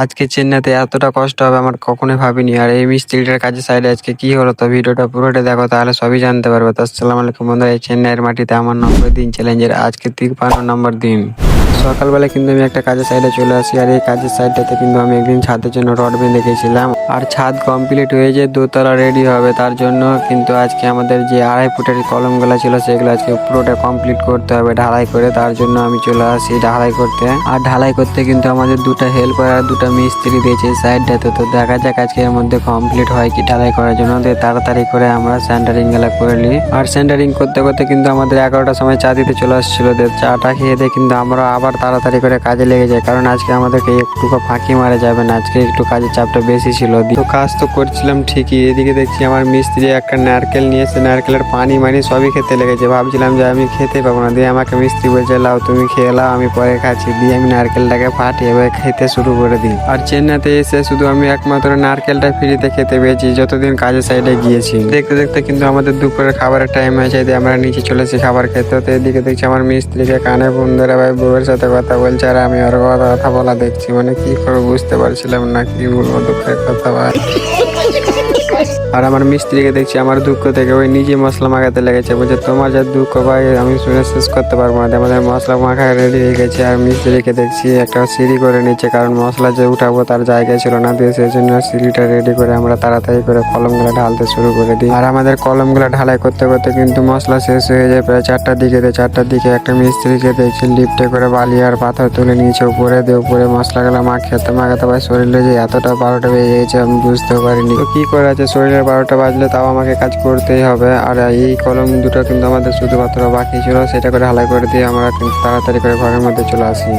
আজকে চেন্নাইতে এতটা কষ্ট হবে আমার কখনোই ভাবিনি। আর এই মিস্ত্রিটার কাজে সাইডে আজকে কি হলো তো ভিডিওটা পুরোটা দেখো, তাহলে সবই জানতে পারবে। তো আসসালামু আলাইকুম বন্ধুরা, এই চেন্নাইয়ের মাটিতে আমার নম্বর দিন চ্যালেঞ্জের আজকে তিপ্পান্ন নম্বর দিন। সকালবেলা কিন্তু আমি একটা কাজের সাইডে চলে আসি, আর এই কাজের সাইডটাতে কিন্তু আমি একদিন ছাদের জন্য রড বেঁধে গেছিলাম। আর ছাদ কমপ্লিট হয়ে যে দোতলা রেডি হবে, তার জন্য কিন্তু আজকে আমাদের যে আড়াই ফুটের কলমগুলো ছিল, সেগুলো আজকে পুরোটা কমপ্লিট করতে হবে ঢালাই করে। তার জন্য আমি চলে আসি ঢালাই করতে। আর ঢালাই করতে কিন্তু আমাদের দুটো হেল্পার আর দুটো মিস্ত্রি দিয়েছে সাইডটাতে তো দেখা যাক আজকে এর মধ্যে কমপ্লিট হয় কি ঢালাই করার জন্য। তো তাড়াতাড়ি করে আমরা সেন্টারিংগুলা করে নিই। আর সেন্টারিং করতে করতে কিন্তু আমাদের এগারোটার সময় চা দিতে চলে আসছিল। চাটা খেয়ে দিয়ে কিন্তু আমরা আবার তাড়াতাড়ি করে কাজে লেগে যায়। কারণ আজকে আমাদেরকে একটুকু ফাঁকি মারা যাবে না। আজকে একটু কাজের চাপটা বেশি ছিল। তো কাজ তো করছিলাম ঠিকই। এদিকে দেখছি আমার মিস্ত্রি একটা নারকেল নিয়ে এসে নারকেলের পানি মানি সবই খেতে লেগেছে। ভাবছিলাম যে আমি খেতে পাবো না। দিয়ে আমাকে মিস্ত্রি বলছে, লাও, তুমি খেয়ে লাও, আমি পরে খাচ্ছি। দিয়ে আমি নারকেলটাকে ফাটিয়ে এবার খেতে শুরু করে দিই। আর চেন্নাইতে এসে শুধু আমি একমাত্র নারকেলটা ফ্রিতে খেতে পেয়েছি, যতদিন কাজের সাইডে গিয়েছি। দেখতে দেখতে কিন্তু আমাদের দুপুরের খাবারের টাইম হয়েছে দিয়ে আমরা নিচে চলেছি খাবার খেতে। তো এদিকে দেখছি আমার মিস্ত্রিকে কানে ফোন ধরে ভাই বউয়ের সাথে কথা বলছে আর আমি ওর কথা বলা দেখছি। মানে কি করে বুঝতে পারছিলাম না, কি বলব দুঃখের কথা আর আমার মিস্ত্রিকে দেখছি, আমার দুঃখ থেকে ওই নিজে মশলা মাখাতে লেগেছে। বলছে, তোমার যা দুঃখ ভাই, আমি শুনে শেষ করতে পারব না। আমাদের মশলা মাখা রেডি হয়ে গেছে আর মিস্ত্রিকে দেখছি, একটা সিঁড়ি করে নিচ্ছে, কারণ মশলা যে উঠাবো তার জায়গা ছিল না। দিয়ে সেই জন্য সিঁড়িটা রেডি করে আমরা তাড়াতাড়ি করে কলমগুলো ঢালতে শুরু করে দিই। আর আমাদের কলমগুলো ঢালাই করতে করতে কিন্তু মশলা শেষ হয়ে যায় প্রায় চারটার দিকে। চারটার দিকে একটা মিস্ত্রিকে দেখছি, লিফটে করে বালি আর পাথর তুলে নিয়েছে উপরে। দিয়ে উপরে মশলাগুলো মাখাতে মাখাতে পারে, শরীরে যে এতটা বারোটা বেজে গেছে আমি বুঝতেও পারিনি। তো কি করে আছে শরীরের বারোটা বাজলে তাও আমাকে কাজ করতেই হবে। আর এই কলম দুটো কিন্তু আমাদের শুধুমাত্র বাকি ছিল, সেটা করে হালাই করে দিয়ে আমরা কিন্তু তাড়াতাড়ি করে ঘরের মধ্যে চলে আসি।